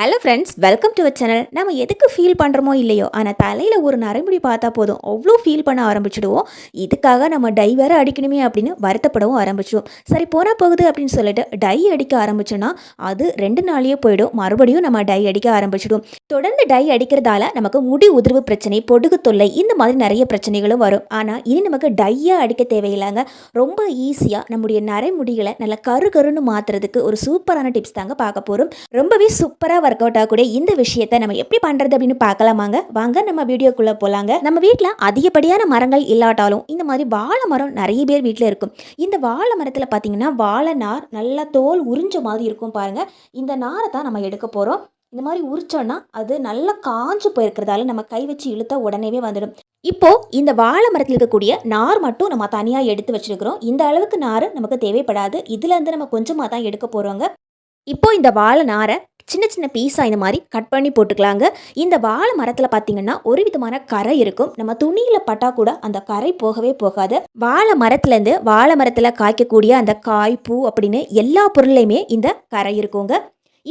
Hello friends welcome to channel நம்ம எதுக்கு feel பண்ணுறோமோ இல்லையோ ஆனால் தலையில் ஒரு நரைமுடி பார்த்தா போதும். அவ்வளோ ஃபீல் பண்ண ஆரம்பிச்சிடுவோம். இதுக்காக நம்ம டை வேற அடிக்கணுமே அப்படின்னு வருத்தப்படவும் ஆரம்பிச்சிடுவோம். சரி போனால் போகுது அப்படின்னு சொல்லிட்டு டை அடிக்க ஆரம்பிச்சோன்னா அது ரெண்டு நாளையே போயிடும். மறுபடியும் நம்ம டை அடிக்க ஆரம்பிச்சிடும் தொடர்ந்து டை அடிக்கிறதால நமக்கு முடி உதிர்வு பிரச்சனை பொடுகு தொல்லை இந்த மாதிரி நிறைய பிரச்சனைகளும் வரும். ஆனால் இனி நமக்கு டையாக அடிக்க தேவையில்லைங்க. ரொம்ப ஈஸியாக நம்முடைய நரைமுடிகளை நல்லா கரு கருன்னு மாற்றுறதுக்கு ஒரு சூப்பரான டிப்ஸ் தாங்க பார்க்க போகிறோம் ரொம்பவே சூப்பராக ஒர்க் அவுட் ஆகக்கூடிய இந்த விஷயத்தை நம்ம எப்படி பண்ணுறது அப்படின்னு பார்க்கலாமாங்க? வாங்க நம்ம வீடியோக்குள்ளே போகலாங்க நம்ம வீட்டில் அதிகப்படியான மரங்கள் இல்லாட்டாலும் இந்த மாதிரி வாழை மரம் நிறைய பேர் வீட்டில் இருக்கும். இந்த வாழை மரத்தில் பார்த்தீங்கன்னா வாழை நார் நல்லா தோல் உறிஞ்ச மாதிரி இருக்கும் பாருங்க. இந்த நாரை தான் நம்ம எடுக்க போகிறோம் இந்த மாதிரி உரிச்சோன்னா அது நல்லா காஞ்சு போயிருக்கிறதால நம்ம கை வச்சு இழுத்தா உடனேவே வந்துடும். இப்போ இந்த வாழை மரத்தில் இருக்கக்கூடிய நார் மட்டும் நம்ம தனியாக எடுத்து வச்சிருக்கிறோம். இந்த அளவுக்கு நார் நமக்கு தேவைப்படாது. இதுலேருந்து நம்ம கொஞ்சமாக தான் எடுக்க போகிறோங்க இப்போ இந்த வாழை நாரை சின்ன சின்ன பீஸாக இந்த மாதிரி கட் பண்ணி போட்டுக்கலாங்க. இந்த வாழை மரத்தில் பார்த்தீங்கன்னா ஒரு விதமான கரை இருக்கும். நம்ம துணியில் பட்டா கூட அந்த கரை போகவே போகாது. வாழை மரத்துலேருந்து வாழை மரத்தில் காய்க்கக்கூடிய அந்த காய் பூ அப்படின்னு எல்லா பொருளையுமே இந்த கரை இருக்குங்க.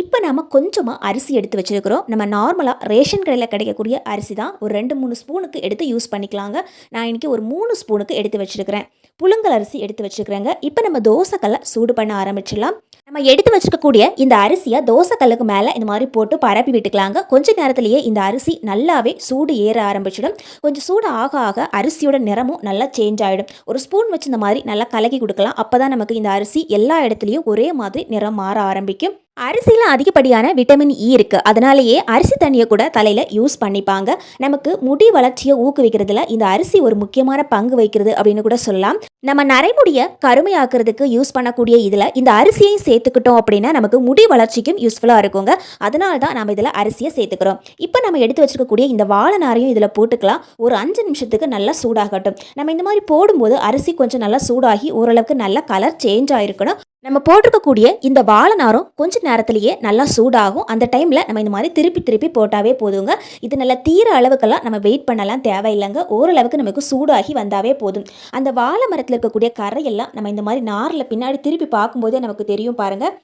இப்போ நாம் கொஞ்சமாக அரிசி எடுத்து வச்சுருக்கிறோம். நம்ம நார்மலாக ரேஷன் கடையில் கிடைக்கக்கூடிய அரிசி தான். ஒரு ரெண்டு மூணு ஸ்பூனுக்கு எடுத்து யூஸ் பண்ணிக்கலாங்க. நான் இன்றைக்கி ஒரு மூணு ஸ்பூனுக்கு எடுத்து வச்சிருக்கிறேன். புழுங்கல் அரிசி எடுத்து வச்சிருக்கிறேங்க. இப்போ நம்ம தோசைக்கல்லை சூடு பண்ண ஆரம்பிச்சிடலாம். நம்ம எடுத்து வச்சுருக்கக்கூடிய இந்த அரிசியை தோசைக்கல்லுக்கு மேலே இந்த மாதிரி போட்டு பரப்பி விட்டுக்கலாங்க. கொஞ்சம் நேரத்திலேயே இந்த அரிசி நல்லாவே சூடு ஏற ஆரம்பிச்சிடும். கொஞ்சம் சூடு ஆக ஆக அரிசியோட நிறமும் நல்லா சேஞ்ச் ஆகிடும் ஒரு ஸ்பூன் வச்சு இந்த மாதிரி நல்லா கலக்கி கொடுக்கலாம். அப்போ தான் நமக்கு இந்த அரிசி எல்லா இடத்துலையும் ஒரே மாதிரி நிறம் மாற ஆரம்பிக்கும். அரிசியில் அதிகப்படியான விட்டமின் இ e இருக்குது அதனாலேயே அரிசி தண்ணியை கூட தலையில் யூஸ் பண்ணிப்பாங்க. நமக்கு முடி வளர்ச்சியை ஊக்குவிக்கிறதுல இந்த அரிசி ஒரு முக்கியமான பங்கு வகிக்கிறது அப்படின்னு கூட சொல்லலாம். நம்ம நரைமுடியை கருமையாக்குறதுக்கு யூஸ் பண்ணக்கூடிய இதில் இந்த அரிசியையும் சேர்த்துக்கிட்டோம் அப்படின்னா நமக்கு முடி வளர்ச்சிக்கும் யூஸ்ஃபுல்லாக இருக்குங்க. அதனால தான் நம்ம இதில் அரிசியை சேர்த்துக்கிறோம். இப்போ நம்ம எடுத்து வச்சுருக்கக்கூடிய இந்த வாழை நாரையும் இதில் போட்டுக்கலாம். ஒரு அஞ்சு நிமிஷத்துக்கு நல்லா சூடாகட்டும். நம்ம இந்த மாதிரி போடும்போது அரிசி கொஞ்சம் நல்லா சூடாகி ஓரளவுக்கு நல்ல கலர் சேஞ்ச் ஆகிருக்கணும் நம்ம போட்டிருக்கக்கூடிய இந்த வாழை நாரம் கொஞ்ச நேரத்துலேயே நல்லா சூடாகும். அந்த டைமில் நம்ம இந்த மாதிரி திருப்பி திருப்பி போட்டாவே போதுங்க. இது நல்லா தீர அளவுக்கெல்லாம் நம்ம வெயிட் பண்ணலாம். தேவையில்லைங்க. ஓரளவுக்கு நமக்கு சூடாகி வந்தாவே போதும். அந்த வாழை மரத்தில் இருக்கக்கூடிய கரையெல்லாம் நம்ம இந்த மாதிரி நாரில் பின்னாடி திருப்பி பார்க்கும்போதே நமக்கு தெரியும் பாருங்கள்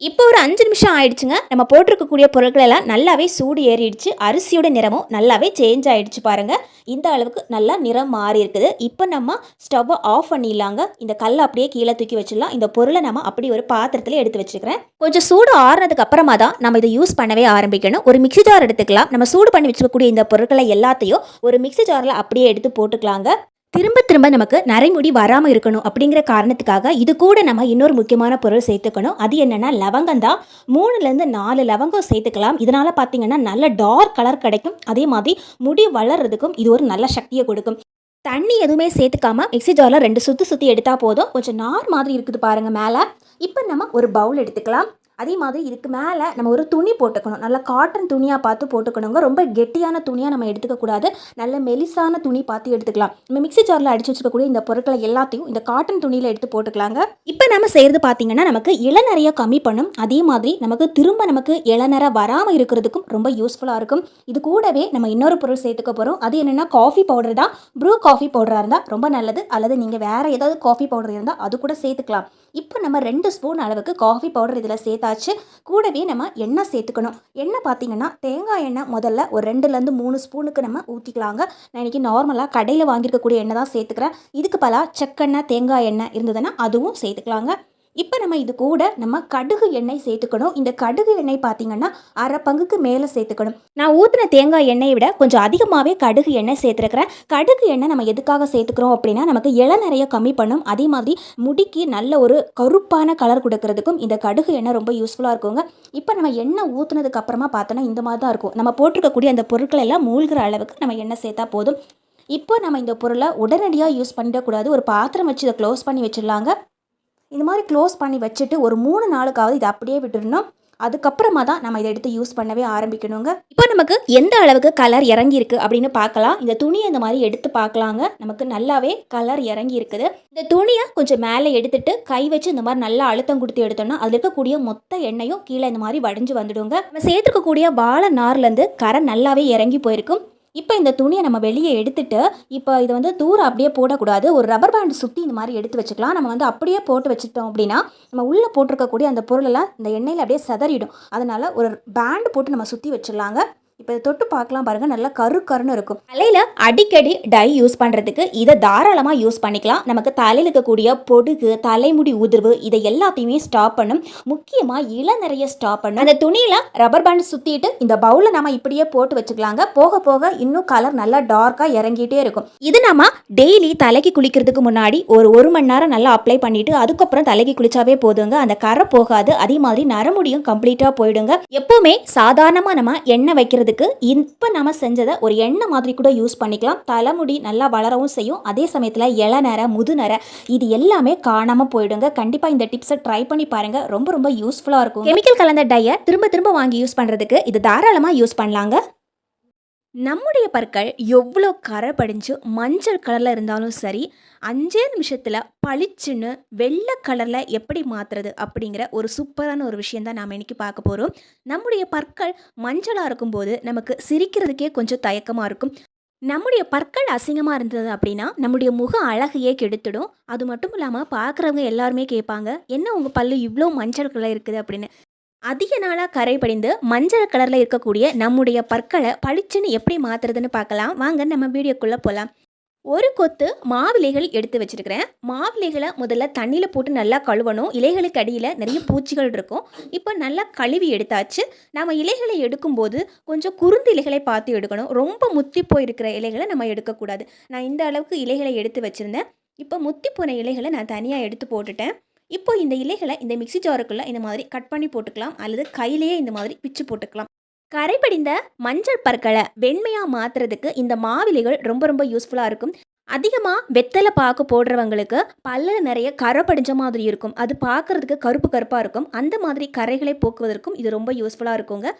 இப்போ ஒரு அஞ்சு நிமிஷம் ஆயிடுச்சுங்க. நம்ம போட்டிருக்கக்கூடிய பொருட்கள் எல்லாம் நல்லாவே சூடு ஏறிடுச்சு. அரிசியோட நிறமும் நல்லாவே சேஞ்ச் ஆயிடுச்சு பாருங்க. இந்த அளவுக்கு நல்லா நிறம் மாறி இருக்குது. இப்போ நம்ம ஸ்டவ்வை ஆஃப் பண்ணிடலாங்க. இந்த கல்லை அப்படியே கீழே தூக்கி வச்சிடலாம். இந்த பொருளை நம்ம அப்படி ஒரு பாத்திரத்தில் எடுத்து வச்சுக்கிறேன் கொஞ்சம் சூடு ஆறுனதுக்கு அப்புறமா தான் நம்ம இதை யூஸ் பண்ணவே ஆரம்பிக்கணும். ஒரு மிக்ஸி ஜார் எடுத்துக்கலாம். நம்ம சூடு பண்ணி வச்சுக்கக்கூடிய இந்த பொருட்களை எல்லாத்தையும் ஒரு மிக்ஸி ஜாரில் அப்படியே எடுத்து போட்டுக்கலாங்க. திரும்ப திரும்ப நமக்கு நரைமுடி வராமல் இருக்கணும் அப்படிங்கிற காரணத்துக்காக இது கூட நம்ம இன்னொரு முக்கியமான பொருள் சேர்த்துக்கணும். அது என்னென்னா லவங்கம் தான். மூணுலேருந்து நாலு லவங்கம் சேர்த்துக்கலாம். இதனால் பார்த்தீங்கன்னா நல்ல டார்க் கலர் கிடைக்கும். அதே மாதிரி முடி வளர்றதுக்கும் இது ஒரு நல்ல சக்தியை கொடுக்கும். தண்ணி எதுவுமே சேர்த்துக்காம மிக்ஸி ஜாரில் ரெண்டு சுற்றி சுற்றி எடுத்தால் போதும். கொஞ்சம் நார் மாதிரி இருக்குது பாருங்கள் மேலே. இப்போ நம்ம ஒரு பவுல் எடுத்துக்கலாம். அதே மாதிரி இதுக்கு மேலே நம்ம ஒரு துணி போட்டுக்கணும். நல்ல காட்டன் துணியாக பார்த்து போட்டுக்கணுங்க. ரொம்ப கெட்டியான துணியாக நம்ம எடுத்துக்கக்கூடாது நல்ல மெலிசான துணி பார்த்து எடுத்துக்கலாம். நம்ம மிக்ஸி ஜாரில் அடிச்சு வச்சுக்கக்கூடிய இந்த பொருட்களை எல்லாத்தையும் இந்த காட்டன் துணியில் எடுத்து போட்டுக்கலாங்க. இப்போ நம்ம செய்கிறது பார்த்தீங்கன்னா நமக்கு இளநறைய கம்மி பண்ணும். அதே மாதிரி நமக்கு திரும்ப நமக்கு இளநரை வராமல் இருக்கிறதுக்கும் ரொம்ப யூஸ்ஃபுல்லாக இருக்கும். இது கூடவே நம்ம இன்னொரு பொருள் சேர்த்துக்க போகிறோம் அது என்னென்னா காஃபி பவுடர் தான். ப்ரூ காஃபி பவுடராக இருந்தால் ரொம்ப நல்லது. அல்லது நீங்கள் வேறு ஏதாவது காஃபி பவுடர் இருந்தால் அது கூட சேர்த்துக்கலாம். இப்போ நம்ம ரெண்டு ஸ்பூன் அளவுக்கு காஃபி பவுடர் இதில் சேர்த்து சேர்த்தாச்சு கூடவே நம்ம எண்ணெய் சேர்த்துக்கணும். எண்ணெய் பார்த்தீங்கன்னா தேங்காய் எண்ணெய் முதல்ல ஒரு ரெண்டுலேருந்து மூணு ஸ்பூனுக்கு நம்ம ஊற்றிக்கலாங்க நான் இன்றைக்கி நார்மலாக கடையில் வாங்கியிருக்கக்கூடிய எண்ணெய் தான் சேர்த்துக்கிறேன். இதுக்கு பலா செக்கெண்ணெய் தேங்காய் எண்ணெய் இருந்ததுன்னா அதுவும் சேர்த்துக்கலாங்க. இப்போ நம்ம இது கூட நம்ம கடுகு எண்ணெய் சேர்த்துக்கணும். இந்த கடுகு எண்ணெய் பார்த்தீங்கன்னா அரை பங்குக்கு மேலே சேர்த்துக்கணும். நான் ஊற்றின தேங்காய் எண்ணெயை விட கொஞ்சம் அதிகமாகவே கடுகு எண்ணெய் சேர்த்துருக்கிறேன். கடுகு எண்ணெய் நம்ம எதுக்காக சேர்த்துக்கிறோம் அப்படின்னா நமக்கு இளநறைய கம்மி பண்ணும். அதே மாதிரி முடிக்கு நல்ல ஒரு கருப்பான கலர் கொடுக்கறதுக்கும் இந்த கடுகு எண்ணெய் ரொம்ப யூஸ்ஃபுல்லாக இருக்குங்க. இப்போ நம்ம எண்ணெய் ஊற்றுனதுக்கு அப்புறமா பார்த்தோன்னா இந்த மாதிரி தான் இருக்கும். நம்ம போட்டிருக்கக்கூடிய அந்த பொருட்கள் எல்லாம் மூழ்கிற அளவுக்கு நம்ம எண்ணெய் சேர்த்தா போதும். இப்போ நம்ம இந்த பொருளை உடனடியாக யூஸ் பண்ணிடக்கூடாது. ஒரு பாத்திரம் வச்சு இதை க்ளோஸ் பண்ணி வச்சிடலாங்க. இந்த மாதிரி க்ளோஸ் பண்ணி வச்சுட்டு ஒரு மூணு நாளுக்காவது இதை அப்படியே விட்டுருணும் அதுக்கப்புறமா தான் நம்ம இதை எடுத்து யூஸ் பண்ணவே ஆரம்பிக்கணுங்க. இப்போ நமக்கு எந்த அளவுக்கு கலர் இறங்கியிருக்கு அப்படின்னு பார்க்கலாம். இந்த துணியை இந்த மாதிரி எடுத்து பார்க்கலாங்க. நமக்கு நல்லாவே கலர் இறங்கி இருக்குது இந்த துணியை கொஞ்சம் மேலே எடுத்துட்டு கை வச்சு இந்த மாதிரி நல்லா அழுத்தம் கொடுத்து எடுத்தோம்னா அதில் இருக்கக்கூடிய மொத்த எண்ணெயும் கீழே இந்த மாதிரி வடிஞ்சு வந்துடுங்க. நம்ம சேர்த்துக்கக்கூடிய வாழை நார்லேருந்து கரை நல்லாவே இறங்கி போயிருக்கும். இப்போ இந்த துணியை நம்ம வெளியே எடுத்துட்டு இப்போ இதை வந்து தூரம் அப்படியே போடக்கூடாது. ஒரு ரப்பர் பேண்ட் சுற்றி இந்த மாதிரி எடுத்து வச்சுக்கலாம். நம்ம வந்து அப்படியே போட்டு வச்சுட்டோம் அப்படின்னா நம்ம உள்ளே போட்டிருக்கக்கூடிய அந்த பொருளெல்லாம் இந்த எண்ணெயில் அப்படியே சிதறிடும். அதனால் ஒரு பேண்ட் போட்டு நம்ம சுற்றி வச்சிடலாங்க. இப்போ இதை தொட்டு பார்க்கலாம் பாருங்கள் நல்லா கரு கருன்னு இருக்கும். தலையில் அடிக்கடி டை யூஸ் பண்ணுறதுக்கு இதை தாராளமாக யூஸ் பண்ணிக்கலாம். நமக்கு தலையில் இருக்கக்கூடிய பொடுகு தலைமுடி உதிர்வு இதை எல்லாத்தையுமே ஸ்டாப் பண்ணும். முக்கியமாக இள நிறைய ஸ்டாப் பண்ணும். அந்த துணியில் ரப்பர் பேண்ட் சுற்றிட்டு இந்த பவுலில் நம்ம இப்படியே போட்டு வச்சுக்கலாங்க. போக போக இன்னும் கலர் நல்லா டார்க்காக இறங்கிட்டே இருக்கும். இது நம்ம டெய்லி தலைக்கு குளிக்கிறதுக்கு முன்னாடி ஒரு ஒரு மணி நேரம் நல்லா அப்ளை பண்ணிவிட்டு அதுக்கப்புறம் தலைக்கு குளிச்சாவே போதுங்க. அந்த கரை போகாது. அதே மாதிரி நரமுடியும் கம்ப்ளீட்டாக போயிடுங்க. எப்போவுமே சாதாரணமாக நம்ம எண்ணெய் வைக்கிறதுக்கு இப்போ நம்ம செஞ்சதை ஒரு எண்ணெய் மாதிரி கூட யூஸ் பண்ணிக்கலாம். தலைமுடி நல்லா வளரவும் செய்யும். அதே சமயத்தில் இளநர முதுநர இது எல்லாமே காணாமல் போயிடுங்க. கண்டிப்பாக இந்த டிப்ஸை ட்ரை பண்ணி பாருங்கள் ரொம்ப ரொம்ப யூஸ்ஃபுல்லாக இருக்கும். கெமிக்கல் கலந்த டையை திரும்ப திரும்ப வாங்கி யூஸ் பண்ணுறதுக்கு இது தாராளமாக யூஸ் பண்ணலாங்க. நம்முடைய பற்கள் எவ்வளோ கரை படிஞ்சு மஞ்சள் கலரில் இருந்தாலும் சரி அஞ்சே நிமிஷத்தில் பளிச்சுன்னு வெள்ளை கலரில் எப்படி மாற்றுறது அப்படிங்கிற ஒரு சூப்பரான ஒரு விஷயம் தான் நாம் இன்றைக்கி பார்க்க போகிறோம் நம்முடைய பற்கள் மஞ்சளாக இருக்கும்போது நமக்கு சிரிக்கிறதுக்கே கொஞ்சம் தயக்கமாக இருக்கும். நம்முடைய பற்கள் அசிங்கமாக இருந்தது அப்படின்னா நம்முடைய முக அழகையே கெடுத்துடும். அது மட்டும் இல்லாமல் பார்க்குறவங்க எல்லாருமே கேட்பாங்க என்ன உங்கள் பல்லு இவ்வளோ மஞ்சள் கலர் இருக்குது? அப்படின்னு. அதிக நாளாக கரை படிந்து மஞ்சள் கலரில் இருக்கக்கூடிய நம்முடைய பற்களை பளிச்சுன்னு எப்படி மாற்றுறதுன்னு பார்க்கலாம். வாங்க நம்ம வீடியோக்குள்ளே போகலாம் ஒரு கொத்து மாவிலைகள் எடுத்து வச்சிருக்கிறேன். மாவிலைகளை முதல்ல தண்ணியில் போட்டு நல்லா கழுவணும். இலைகளுக்கு அடியில் நிறைய பூச்சிகள் இருக்கும். இப்போ நல்லா கழுவி எடுத்தாச்சு. நம்ம இலைகளை எடுக்கும்போது கொஞ்சம் குறுந்து இலைகளை பார்த்து எடுக்கணும். ரொம்ப முத்தி போயிருக்கிற இலைகளை நம்ம எடுக்கக்கூடாது. நான் இந்த அளவுக்கு இலைகளை எடுத்து வச்சுருந்தேன். இப்போ முத்தி போன இலைகளை நான் தனியாக எடுத்து போட்டுட்டேன். இப்போ இந்த இலைகளை இந்த மிக்ஸி ஜாருக்குள்ளே இந்த மாதிரி கட் பண்ணி போட்டுக்கலாம். அல்லது கையிலேயே இந்த மாதிரி பிச்சு போட்டுக்கலாம். கரைபடிந்த மஞ்சள் பற்களை வெண்மையாக மாற்றுறதுக்கு இந்த மாவிலைகள் ரொம்ப ரொம்ப யூஸ்ஃபுல்லாக இருக்கும். அதிகமாக வெத்தலை பாக்கு போடுறவங்களுக்கு பல்லில் நிறைய கரை படிஞ்ச மாதிரி இருக்கும். அது பார்க்கறதுக்கு கருப்பு கருப்பாக இருக்கும். அந்த மாதிரி கரைகளை போக்குவதற்கும் இது ரொம்ப யூஸ்ஃபுல்லாக இருக்குங்க.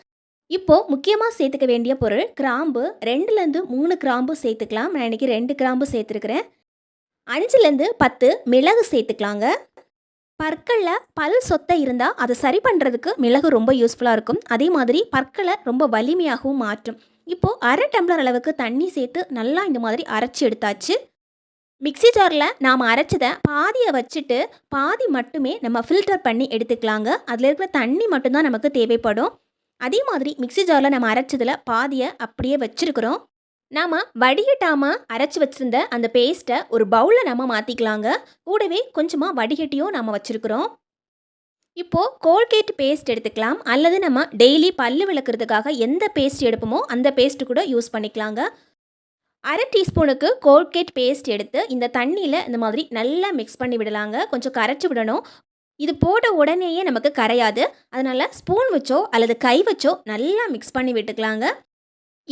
இப்போது முக்கியமாக சேர்த்துக்க வேண்டிய பொருள் கிராம்பு. ரெண்டுலேருந்து மூணு கிராம்பு சேர்த்துக்கலாம். நான் இன்னைக்கு ரெண்டு கிராம்பு சேர்த்துருக்குறேன். அஞ்சுலேருந்து பத்து மிளகு சேர்த்துக்கலாங்க. பற்களில் பல் சொத்தை இருந்தால் அதை சரி பண்ணுறதுக்கு மிளகு ரொம்ப யூஸ்ஃபுல்லாக இருக்கும். அதே மாதிரி பற்களை ரொம்ப வலிமையாகவும் மாற்றும். இப்போது அரை டம்ளர் அளவுக்கு தண்ணி சேர்த்து நல்லா இந்த மாதிரி அரைச்சி எடுத்தாச்சு. மிக்ஸி ஜாரில் நாம் அரைச்சதை பாதியை வச்சுட்டு பாதி மட்டுமே நம்ம ஃபில்டர் பண்ணி எடுத்துக்கலாங்க. அதில் இருக்கிற தண்ணி மட்டும்தான் நமக்கு தேவைப்படும். அதே மாதிரி மிக்ஸி ஜாரில் நம்ம அரைச்சதில் பாதியை அப்படியே வச்சுருக்குறோம். நாம் வடிகட்டாம அரைச்சி வச்சிருந்த அந்த பேஸ்ட்டை ஒரு பவுலில் நம்ம மாற்றிக்கலாங்க கூடவே கொஞ்சமாக வடிகட்டியும் நம்ம வச்சுருக்குறோம். இப்போது கோல்கேட் பேஸ்ட் எடுத்துக்கலாம். அல்லது நம்ம டெய்லி பல்லு விளக்குறதுக்காக எந்த பேஸ்ட் எடுப்போமோ அந்த பேஸ்ட் கூட யூஸ் பண்ணிக்கலாங்க. அரை டீஸ்பூனுக்கு கோல்கேட் பேஸ்ட் எடுத்து இந்த தண்ணியில் இந்த மாதிரி நல்லா மிக்ஸ் பண்ணி விடலாங்க. கொஞ்சம் கரைச்சி விடணும். இது போட்ட உடனேயே நமக்கு கரையாது. அதனால் ஸ்பூன் வச்சோ அல்லது கை வச்சோ நல்லா மிக்ஸ் பண்ணி விட்டுக்கலாங்க.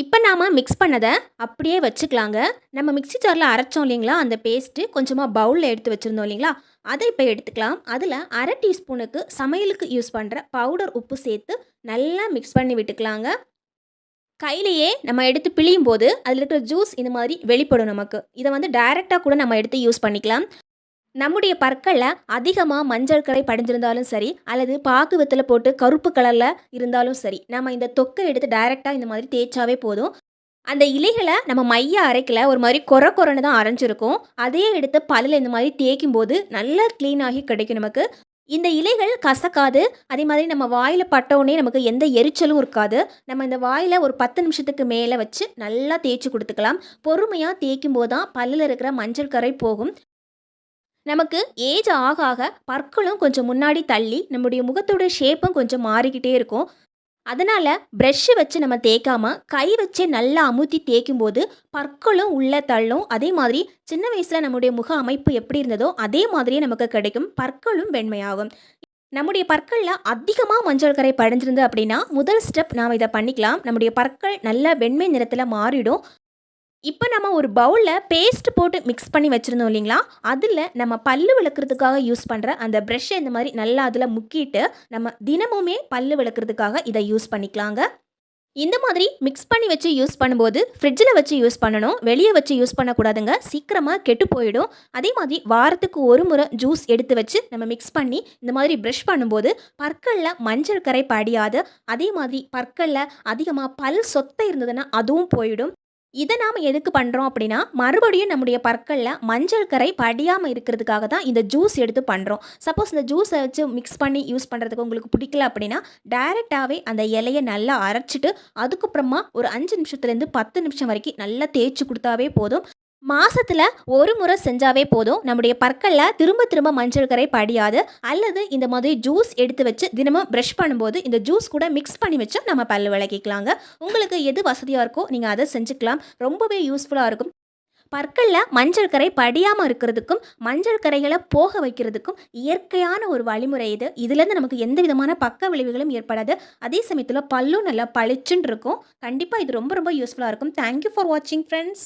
இப்போ நாம் மிக்ஸ் பண்ணதை அப்படியே வச்சுக்கலாங்க. நம்ம மிக்ஸி ஜாரில் அரைச்சோம் இல்லைங்களா அந்த பேஸ்ட்டு கொஞ்சமாக பவுலில் எடுத்து வச்சுருந்தோம் இல்லைங்களா அதை இப்போ எடுத்துக்கலாம். அதில் அரை டீஸ்பூனுக்கு சமையலுக்கு யூஸ் பண்ணுற பவுடர் உப்பு சேர்த்து நல்லா மிக்ஸ் பண்ணி விட்டுக்கலாங்க. கையிலையே நம்ம எடுத்து பிழியும் போது அதில் இருக்கிற ஜூஸ் இந்த மாதிரி வெளிப்படும் நமக்கு. இதை வந்து டைரெக்டாக கூட நம்ம எடுத்து யூஸ் பண்ணிக்கலாம். நம்முடைய பற்களில் அதிகமாக மஞ்சள் கரை படிஞ்சிருந்தாலும் சரி அல்லது பாக்கு போட்டு கருப்பு கலரில் இருந்தாலும் சரி நம்ம இந்த தொக்கை எடுத்து டைரெக்டாக இந்த மாதிரி தேய்ச்சாவே போதும். அந்த இலைகளை நம்ம மைய அரைக்கல ஒரு மாதிரி கொர கொரன்னு தான் அரைஞ்சிருக்கும். அதையே எடுத்து பல்லில் இந்த மாதிரி தேய்க்கும் போது நல்லா க்ளீன் ஆகி கிடைக்கும் நமக்கு. இந்த இலைகள் கசக்காது அதே மாதிரி நம்ம வாயில் பட்டவுடனே நமக்கு எந்த எரிச்சலும் இருக்காது. நம்ம இந்த வாயில் ஒரு பத்து நிமிஷத்துக்கு மேலே வச்சு நல்லா தேய்ச்சி கொடுத்துக்கலாம். பொறுமையாக தேய்க்கும் போது தான் பல்லில் இருக்கிற மஞ்சள் கரை போகும். நமக்கு ஏஜ் ஆக ஆக பற்களும் கொஞ்சம் முன்னாடி தள்ளி நம்முடைய முகத்தோட ஷேப்பும் கொஞ்சம் மாறிக்கிட்டே இருக்கும். அதனால் ப்ரெஷ்ஷு வச்சு நம்ம தேய்க்காமல் கை வச்சே நல்லா அமுத்தி தேய்க்கும் போது பற்களும் உள்ளே தள்ளும். அதே மாதிரி சின்ன வயசில் நம்முடைய முக அமைப்பு எப்படி இருந்ததோ அதே மாதிரியே நமக்கு கிடைக்கும். பற்களும் வெண்மையாகும். நம்முடைய பற்களில் அதிகமாக மஞ்சள் கரை படைஞ்சிருந்து அப்படின்னா முதல் ஸ்டெப் நாம் இதை பண்ணிக்கலாம். நம்முடைய பற்கள் நல்ல வெண்மை நிறத்தில் மாறிடும். இப்போ நம்ம ஒரு பவுலில் பேஸ்ட் போட்டு மிக்ஸ் பண்ணி வச்சுருந்தோம் இல்லைங்களா? அதில் நம்ம பல்லு விளக்குறதுக்காக யூஸ் பண்ணுற அந்த ப்ரெஷ்ஷை இந்த மாதிரி நல்லா அதில் முக்கிட்டு நம்ம தினமுமே பல்லு விளக்குறதுக்காக இதை யூஸ் பண்ணிக்கலாங்க. இந்த மாதிரி மிக்ஸ் பண்ணி வச்சு யூஸ் பண்ணும்போது ஃப்ரிட்ஜில் வச்சு யூஸ் பண்ணணும் வெளியே வச்சு யூஸ் பண்ணக்கூடாதுங்க சீக்கிரமாக கெட்டு போயிடும். அதே மாதிரி வாரத்துக்கு ஒரு முறை ஜூஸ் எடுத்து வச்சு நம்ம மிக்ஸ் பண்ணி இந்த மாதிரி ப்ரஷ் பண்ணும்போது பற்களில் மஞ்சள் கரை படியாது. அதே மாதிரி பற்களில் அதிகமாக பல் சொத்தை இருந்ததுன்னா அதுவும் போயிடும். இதை நாம் எதுக்கு பண்ணுறோம் அப்படின்னா மறுபடியும் நம்முடைய பற்களில் மஞ்சள் கரை படியாமல் இருக்கிறதுக்காக தான் இந்த ஜூஸ் எடுத்து பண்ணுறோம் சப்போஸ் இந்த ஜூஸை வச்சு மிக்ஸ் பண்ணி யூஸ் பண்ணுறதுக்கு உங்களுக்கு பிடிக்கல அப்படின்னா டைரெக்டாகவே அந்த இலையை நல்லா அரைச்சிட்டு அதுக்கப்புறமா ஒரு அஞ்சு நிமிஷத்துலேருந்து பத்து நிமிஷம் வரைக்கும் நல்லா தேய்ச்சி கொடுத்தாவே போதும். மாசத்துல ஒரு முறை செஞ்சாவே போதும். நம்முடைய பற்களில் திரும்ப திரும்ப மஞ்சள் கரை படியாது. அல்லது இந்த மாதிரி ஜூஸ் எடுத்து வச்சு தினமும் ப்ரஷ் பண்ணும்போது இந்த ஜூஸ் கூட மிக்ஸ் பண்ணி வச்சு நம்ம பல்லு விளக்கிக்கலாங்க. உங்களுக்கு எது வசதியாக இருக்கோ நீங்கள் அதை செஞ்சுக்கலாம். ரொம்பவே யூஸ்ஃபுல்லாக இருக்கும். பற்களில் மஞ்சள் கரை படியாமல் இருக்கிறதுக்கும் மஞ்சள் கரைகளை போக வைக்கிறதுக்கும் இயற்கையான ஒரு வழிமுறை இது. இதுலேருந்து நமக்கு எந்த விதமான பக்க விளைவுகளும் ஏற்படாது. அதே சமயத்தில் பல்லும் நல்லா பளிச்சுன்னு இருக்கும். கண்டிப்பாக இது ரொம்ப ரொம்ப யூஸ்ஃபுல்லாக இருக்கும். தேங்க்யூ ஃபார் வாட்சிங் ஃப்ரெண்ட்ஸ்